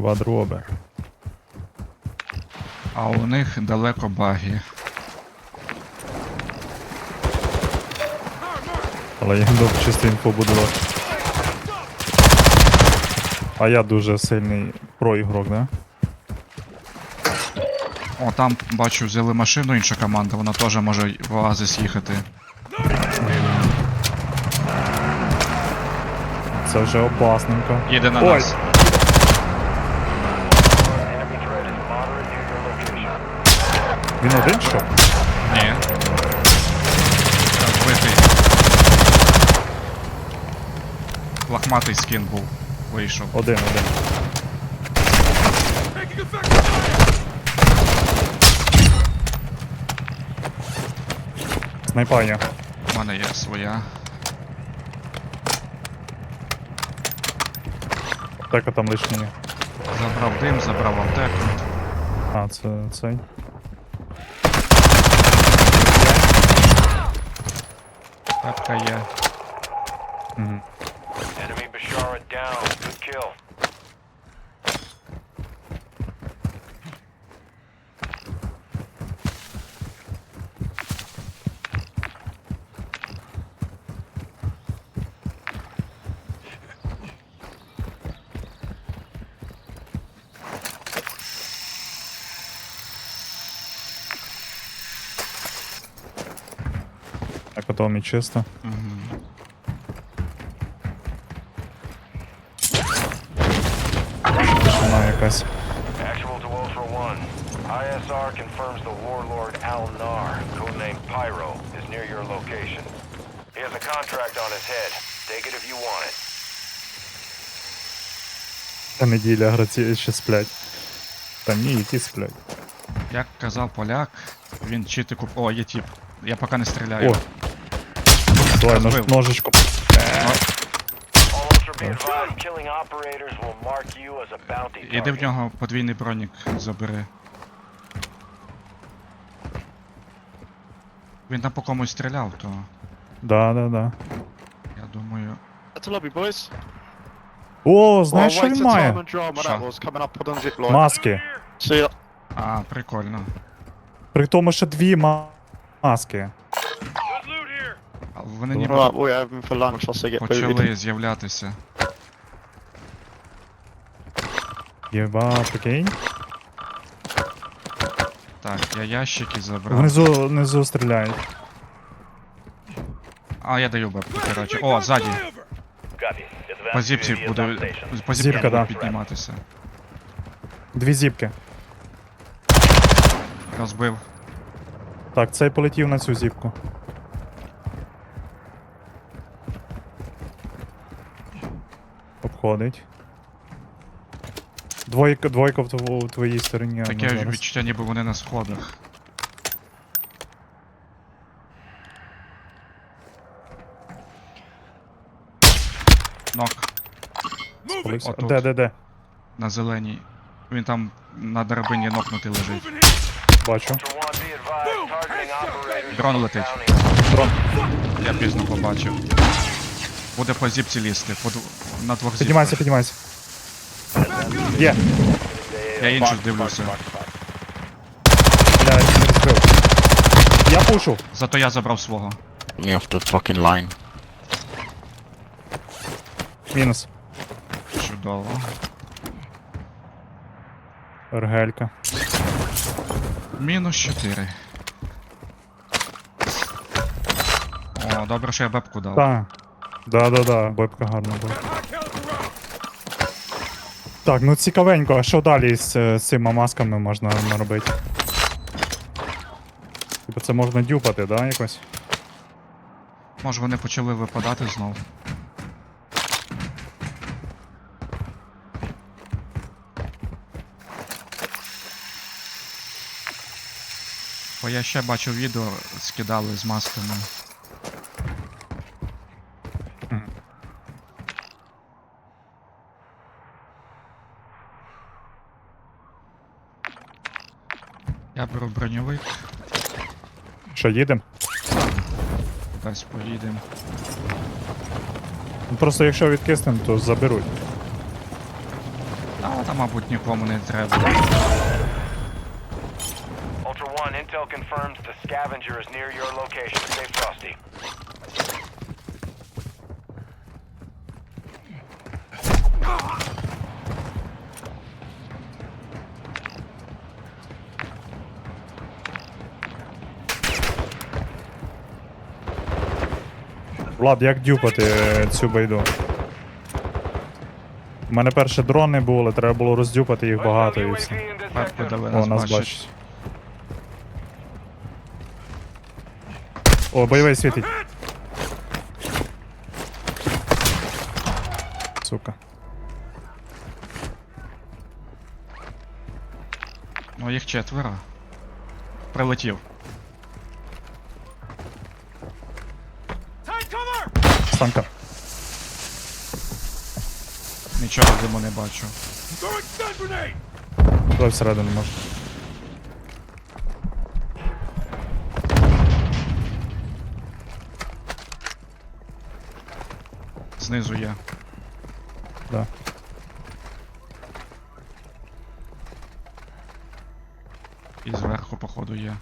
Квадробер. А у них далеко баги. Але я дав чисто інфу будувати. А я дуже сильний проігрок, да? О, там бачу, взяли машину інша команда, вона теж може в Оазис їхати. Це вже опасненько. Їде на Ой. нас. Він один що? Ні. Так, Вбитий. Лохматий скін був. Вийшов. Один, один. Снайпа є. У мене є своя. Аптека там лишня. Забрав дим, забрав аптеку. А, це цей. Пепка є. Угу. Так, потім і чисто. Угу. Вона якась. Actual to Ultra One. ISR confirms the warlord Al Nar, codenamed Pyro, is near your location. He has a contract on his head. Take it if you want it. Та неділя граці ще сплять. Та ні, які сплять. Як казав поляк, він чити куп. О, є тіп. Я поки не стріляю. О! Давай нож, Розбив. ножичку. All Ultra be advised, killing operators will mark you as a bounty Іди в target. нього подвійний бронік забери. Він там по комусь стріляв, то Да, да, да. я думаю. That's a lobby, boys. О, знаєш, що він має? drama Що? that was coming up on zip line. Маски. See ya. А, прикольно. При тому, що дві ма- маски. Вони ніби for lunch. I'll see get booted. почали з'являтися. Єба, прикинь. Так, я ящики забрав. Внизу, внизу стріляють. А, я даю бабку, коротше. О, ззаді. По зіпці буде. По зіпці Зіпка, буде да. підніматися. Дві зіпки. Розбив. Так, цей полетів на цю зіпку. Обходить. Двойка, двойка в, тво- в твоїй стороні. Таке ну, зараз. відчуття, ніби вони на сходах. Нок Спалився. Отут. Де, де, де? на зеленій. Він там на драбині нокнутий лежить. Бачу. Дрон летить. Дрон. Я пізно побачив. Буде по зіпці лізти, по дв- на двох Піднімайся, зіпках. піднімайся. Є. Я іншу дивлюся. Блядь, не розбив. Я пушу. Зато я забрав свого. Me off the fucking line. Мінус. Чудово. Ргелька. Мінус 4. О, добре, що я бебку дав. Так. Да, да, да, бебка гарна була. Так, ну цікавенько, а що далі з, е, цими масками можна наробити? Типу це можна дюпати, да, якось? Може вони почали випадати знов. Бо я ще бачив відео, скидали з масками. Мгм. Беру броньовик, Що, їдемо? десь поїдемо. Ну, Просто якщо відкиснемо, то заберуть. А там, мабуть, нікому не треба. Ultra One, intel confirms the scavenger is near your location. Stay frosty. Влад, як дюпати е, цю байду? У мене перше дрони були, треба було роздюпати їх багато і все. О, нас бачить. О, бойовий світить. Сука. Ну їх четверо. Прилетів. Станка. Нічого диму не бачу. Давай всередину може. Знизу є. Да. І зверху, походу, є.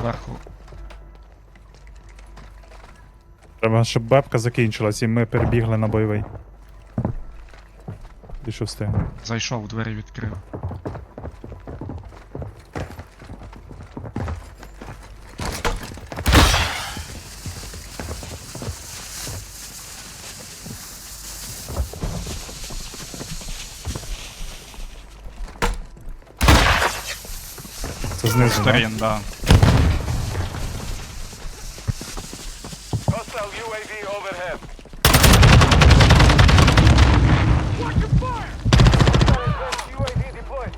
Зверху. Треба, щоб бебка закінчилась і ми перебігли на бойовий. І що встигне. Зайшов, двері відкрив. Це знизу. Сторін, да. Hostile UAV overhead. UAV deployed.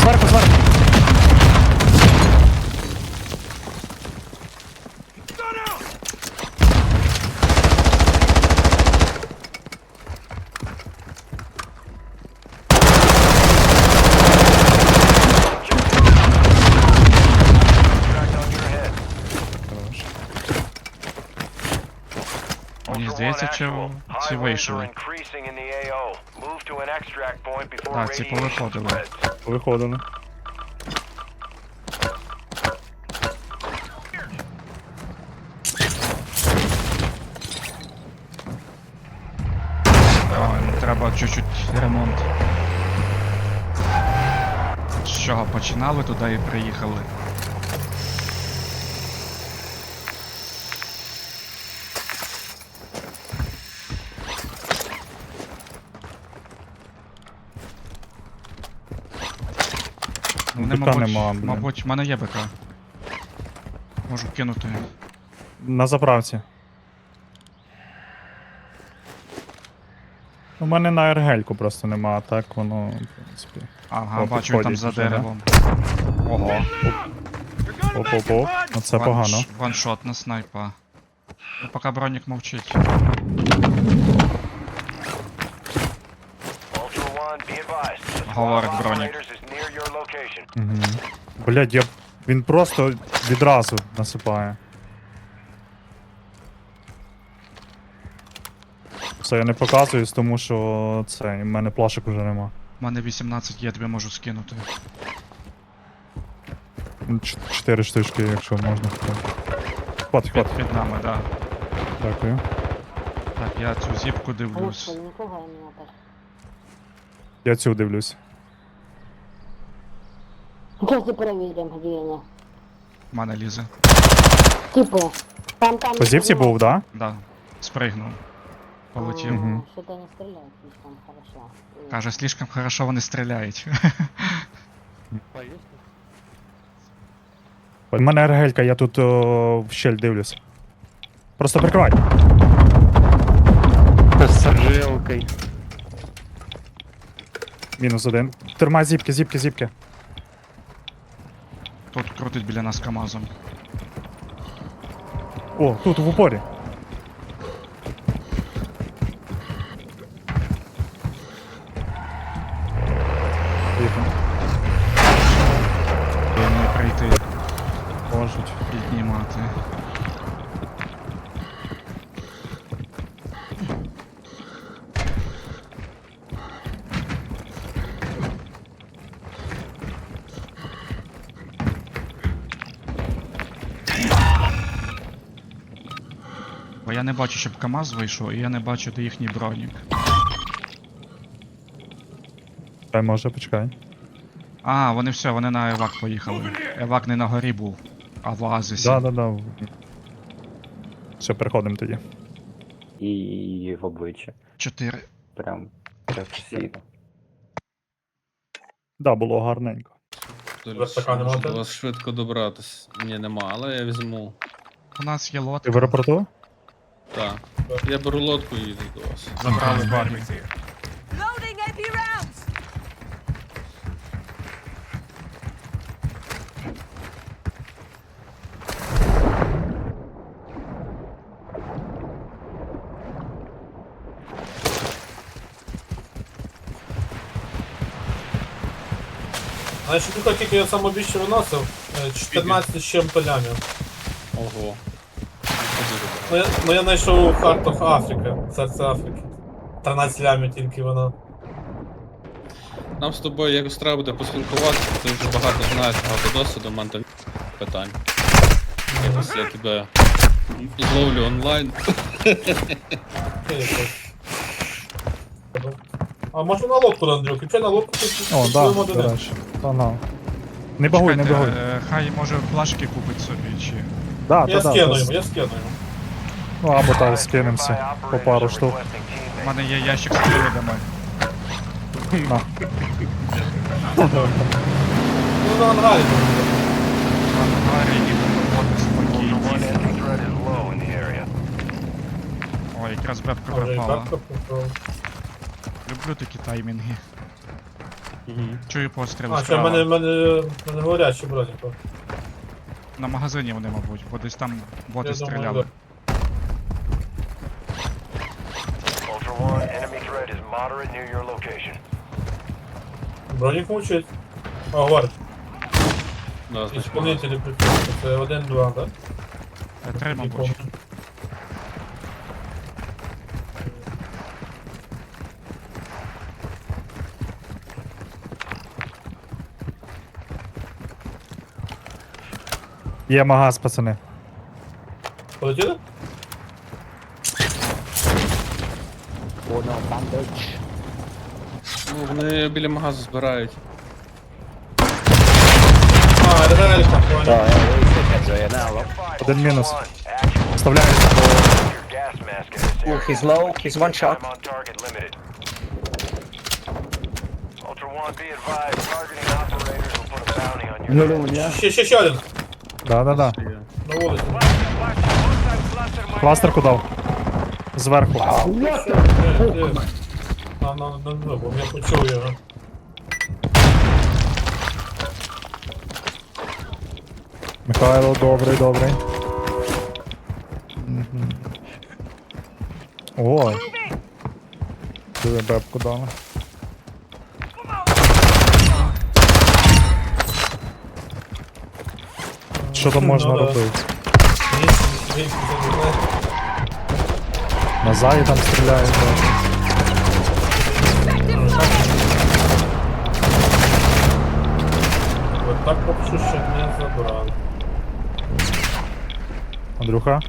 Зверху, зверху! Contract on your head. Мені Ultra здається, чи ці вийшли. Так, ці повиходили. Виходили. Треба чуть-чуть ремонт. З чого починали, туди і приїхали. Вони, БК мабуть, нема, блін. мабуть, в мене є БК. Можу кинути. На заправці. У мене на ергельку просто нема, а так воно, в принципі. Ага, О, бачу, він там підходять за вже, да? деревом. Ого. Оп-оп-оп. Ну це Ванш- погано. Ваншот на снайпа. Ну, поки бронік мовчить. Be advised. Угу. Блять, я... він просто відразу насипає. Все, я не показуюсь, тому що це, в мене плашок уже нема. У мене 18 є, тобі можу скинути. Ну, ч- Чотири штучки, якщо можна. Хват, Під, хват. під нами, да. Дякую. Так, я цю зіпку дивлюсь. Господи, нікого нема так. Я цю дивлюсь. Зараз перевіримо, де вони. Мене лізе. Типу, там там... По зіпці був, да? Да. Спригнув. Полетів. Мгм. Що-то не стріляють слишком хорошо. І- Каже, слишком хорошо вони стріляють. У мене ергелька, я тут о, в щель дивлюсь. Просто прикривай. З РЖЛ-кою. Мінус один. Тримай зіпки, зіпки, зіпки. Тут крутить біля нас КАМАЗом. О, тут в упорі. Бачу, щоб КАМАЗ вийшов, і я не бачу, де їхній бронік. Дай може, почекай. А, вони все, вони на Евак поїхали. Евак не на горі був, а в Оазисі. Да, да, да. Все, переходимо тоді. і в обличчя. Чотири. Прям професійно. Да, було гарненько. Верстака нема до вас швидко добратись. Ні, нема, але я візьму. У нас є Ти в аеропорту? Так. Я беру лодку і їду до вас. Забрали баги. Loading AP rounds! Значить, тут тільки я сам більше виносив, е, 14 з чим лямів. Ого. Ну я, ну я знайшов Heart of Africa, серце Африки. 13 лямів тільки воно. Нам з тобою якось треба буде поспілкуватися, ти вже багато знаєш, багато досвіду, там питань. Якось я тебе зловлю онлайн. А може на лодку, Андрюк? Чи на лодку тут О, да, до речі. Та. Не багуй, не Чекайте, багуй. е, хай може плашки купить собі, чи. Да, Я да, скину та, йому, я скину йому. Ну, або так скинемося по пару штук. У мене є ящик з привидами. На. Ну на ангарі. там. Ангарі і роботи спокійні. Enemy threat is low in the area. О, якраз бебка пропала. Люблю такі таймінги. Чую постріли А, що в мене, в мене, в мене горячий бронік. На магазині вони, мабуть, бо десь там боти стріляли. Ultra One, enemy threat is moderate near your location. Бронік мучить. О, говорить. Да, Ісполнителі прикрити. Це один-два, так? Е, Три, мабуть. Є магаз, пацани. Полетіли? Ну, вони біля магазу збирають. А, РДЛ-ка, понял. Один мінус. One, actual. Вставляється по Your gas mask in this area. He's low, he's one shot. Time on target limited. Ultra One, be advised, targeting operators will put a bounty on your Ще, ще, ще один. Да, да, да. На вулиці. Кластерку дав. Зверху. На, на, на, на, бо я почув його. Михайло, добрий, добрий. Мгм. О. Диви, бебку дали. Що там можна Ну да. робити? Вісім. На заї там стріляють. да. От так попшу ще не забрали. Андрюха.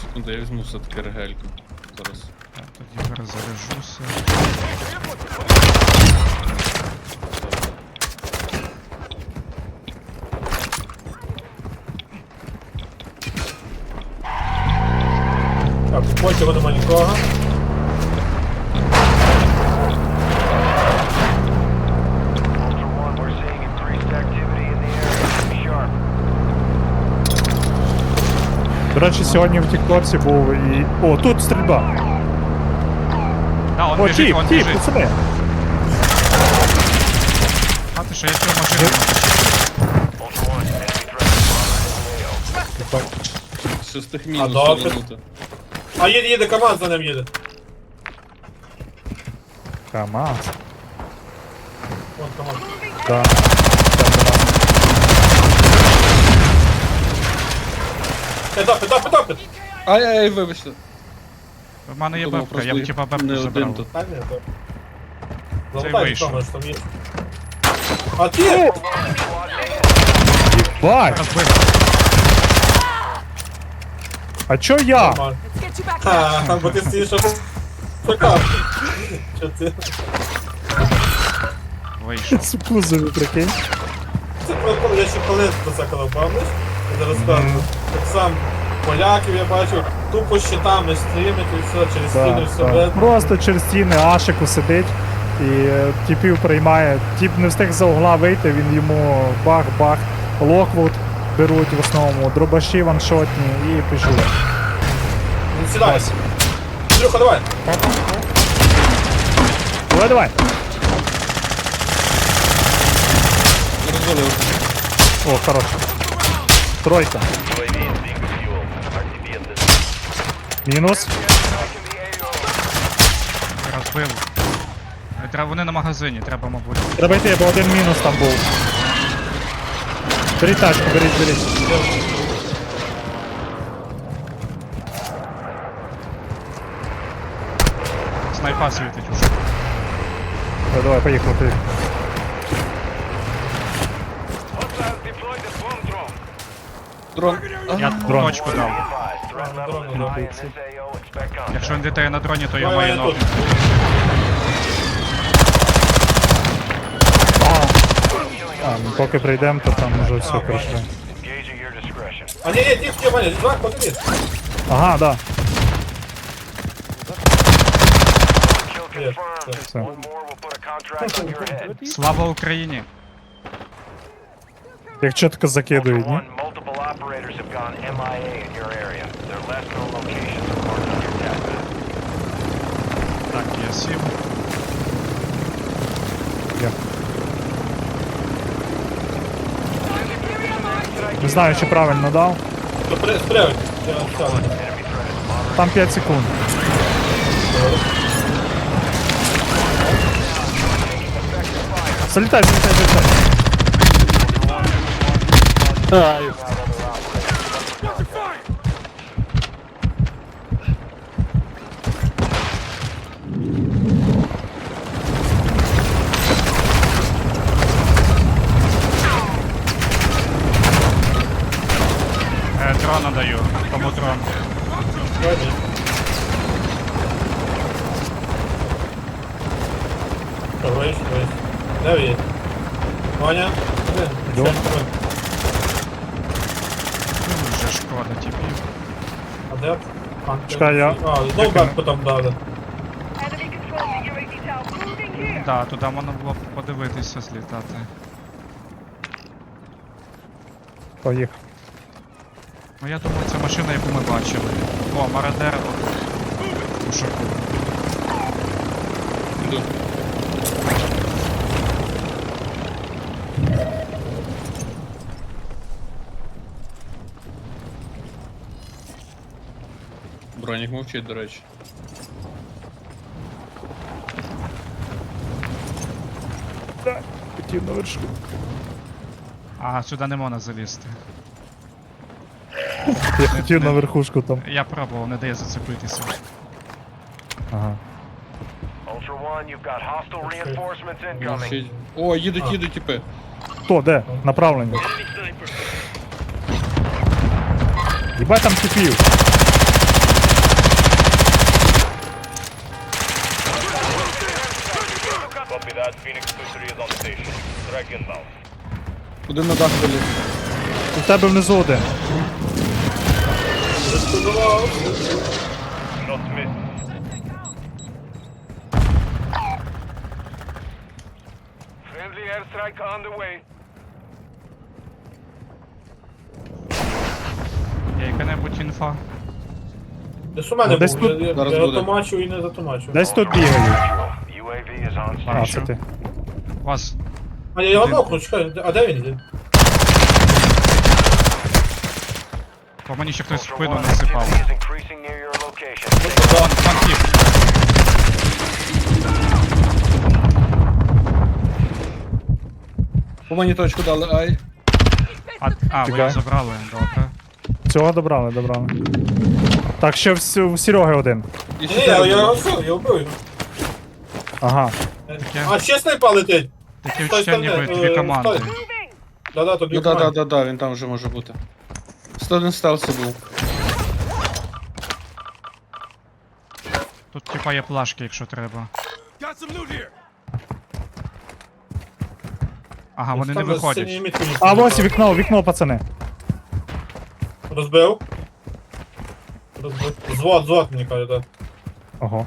Секунду, я візьму все-таки регельку. Зараз. Я Тоді перезаряжуся. The area. Be sharp. До речі, сьогодні в Тіктоці був і. О, тут стрільба! Да, он О, біжить, тіп, он тіп, біжить. пацани! А ти що, я цю машину. Ultra One, enemy threat is А їде, їде, команд за ним їде. КамАЗ. Вон команд. Да. Там до нас. Етап, етап, етап! Ай-ай, вибачте. В мене є Думав, бебка, просто я б їх типа не бебку один забрав. тут. Та ні, так. Цей Залутай, вийшов. що там є. А ти! Бать! Розбив. А чо я? Нормально. Ха, бо ти стоїш об... ПК. Що ти? Вийшов. З кузові, прикинь. Це коли я ще коли до це коли пам'ятаєш? Я зараз скажу. Так сам поляків я бачу, тупо щитами стрімить і все, через стіну Так, все так. видно. Просто через стіни Ашику сидить і е, тіпів приймає. Тіп не встиг за угла вийти, він йому бах-бах. Локвуд беруть в основному, дробаші ваншотні і пішли. Він сідає. Андрюха, давай. Давай, давай. Розвалив. О, хорош. Тройка. Мінус. Розбив. Е, Треба вони на магазині, треба, мабуть. Треба йти, бо один мінус там був. Беріть тачку, беріть, беріть. Снайпа світить уже. Давай, давай, поїхали, поїхали. Дрон. Я Дрон. точку дав. Якщо він літає на дроні, то я маю ноги. А, ну, поки прийдемо, то там вже все пройшло. А ні, ні, ті, ті, Ваня, два, один. Ага, да. Kill Yeah, confirmed. yeah. So- One more will put a contract head. Слава Україні! Як чітко закидують, ні? Так, я сів. Я. Не знаю, чи правильно дав. Там 5 секунд. Залітай, залітай, залітай. Ай. Е, дрона даю. Кому дрон? Ваня. Що, вийш, вийш. Де ви? Ваня? Де? Йо. Ну, шкода тіпів. А де? А, Чекай, я- А, знов бак потім дали. Enemy control the UAV tower. Moving here. Да, туди можна було б подивитися, злітати. Поїхав. Ну я думаю, це машина, яку ми бачили. О, Марадер у шоку. Іду. Бронік мовчить, до речі. Хотів на вершку. А, сюди не можна залізти. Я хотів на верхушку там. Я пробував, не дає зацепитися. Ага. Ultra One, you've got hostile reinforcements incoming. Мовчить. О, їдуть, їдуть, типи. Хто, де? Направлення. Єбать там типів. Copy that. Phoenix 2-3 is on station. Strike inbound. Один на дах виліз. У тебе внизу один. Not miss. Friendly airstrike on the way. Є яка-небудь інфа. Десь у мене десь був, тут- я, я, Зараз буде. затумачу і не затумачу. Десь тут бігають. А, це ти. Вас А я його нокну, чекай, а де він? Де? по мені ще хтось в спину насипав. Вон, тіп. По мені точку дали, ай. А, а ви Чекай. забрали, добре. Цього добрали, добрали. Так, ще в, у Сереги один. І Ні, я, його все, я вбив. його. Ага. А, ще снайпа летить. Таке Стой, відчуття, стой, ніби дві команди. стой. Да-да, тут Ну дві да, да, да, да, він там вже може бути. 101 стелси був. Тут типа є плашки, якщо треба. Ага, вони не виходять. А не ось вікно, вікно, пацани. Розбив. Розбив. Звод, звод, мені каже, так. Ого.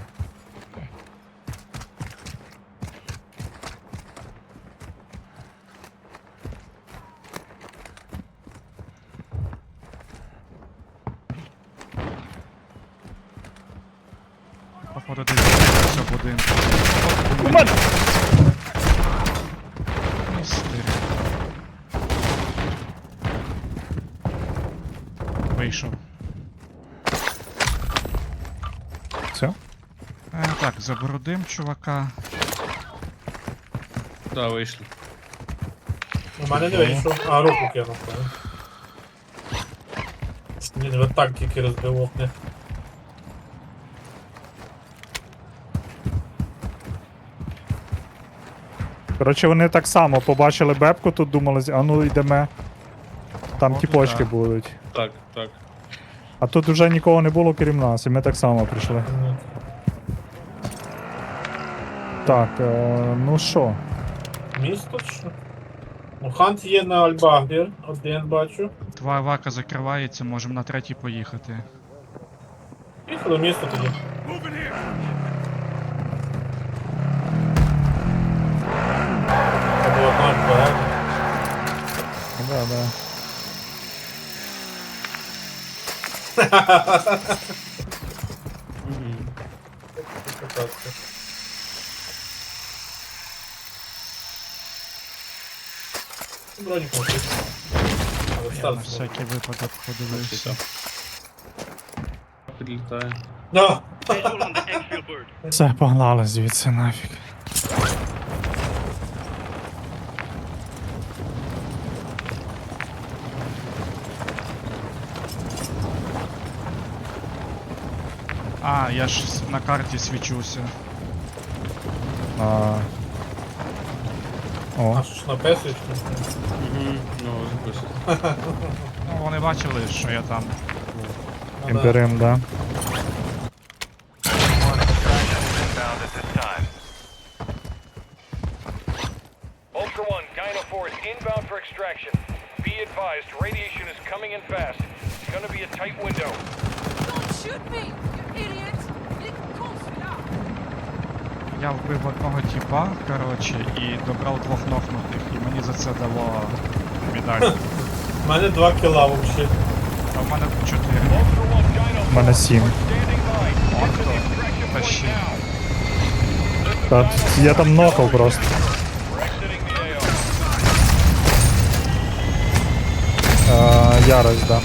Походу десь закрився будинку. У мене! Містер. Вийшов. Все? Е, так, забородим чувака. Да, вийшли. У мене не вийшов. А, руку кинув. так. Ні, ви так тільки розбив окна. Коротше, вони так само побачили бебку тут, думали, а ну йдемо. Там Походу, тіпочки да. будуть. Так, так. А тут вже нікого не було крім нас, і ми так само прийшли. Так, е, ну що? Місто що? Ну, хант є на Альбагір, один бачу. Два вака закривається, можемо на третій поїхати. Їхали в місто тоді. Або одна Альбагір. Да, да. Мовчить. Але Я на всякий випадок подивився. Підлітає. Да. Все, погнали звідси нафіг. А, я ж с- на карті свічуся. А... О, А що ж написуєш? Угу. Ну. Ну, вони бачили, що я там. імперим, да. одного тіпа, коротше, і добрав двох нокнутих, і мені за це дало медаль. У мене два кіла взагалі. А в мене чотири. Ultra One, Gyno У мене сім. standing by. Get to the extraction Та point ще. now. Та я там нокав просто. We're exiting the AO. А, ярость, да.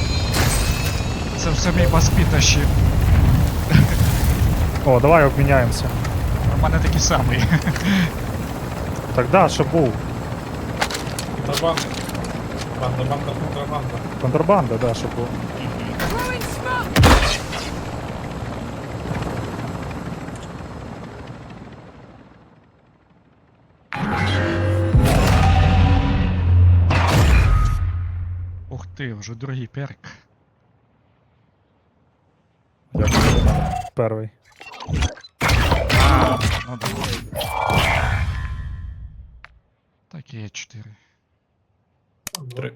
Це все мій паспі тащив. О, давай обміняємося. Мене такий самий. Так да, що був. Контрабанда. Банда, банда, контрабанда. Контрабанда, да, що був. Ух ти, вже другий перк. Дякую. Перший. Ну да. Так є чотири. Три.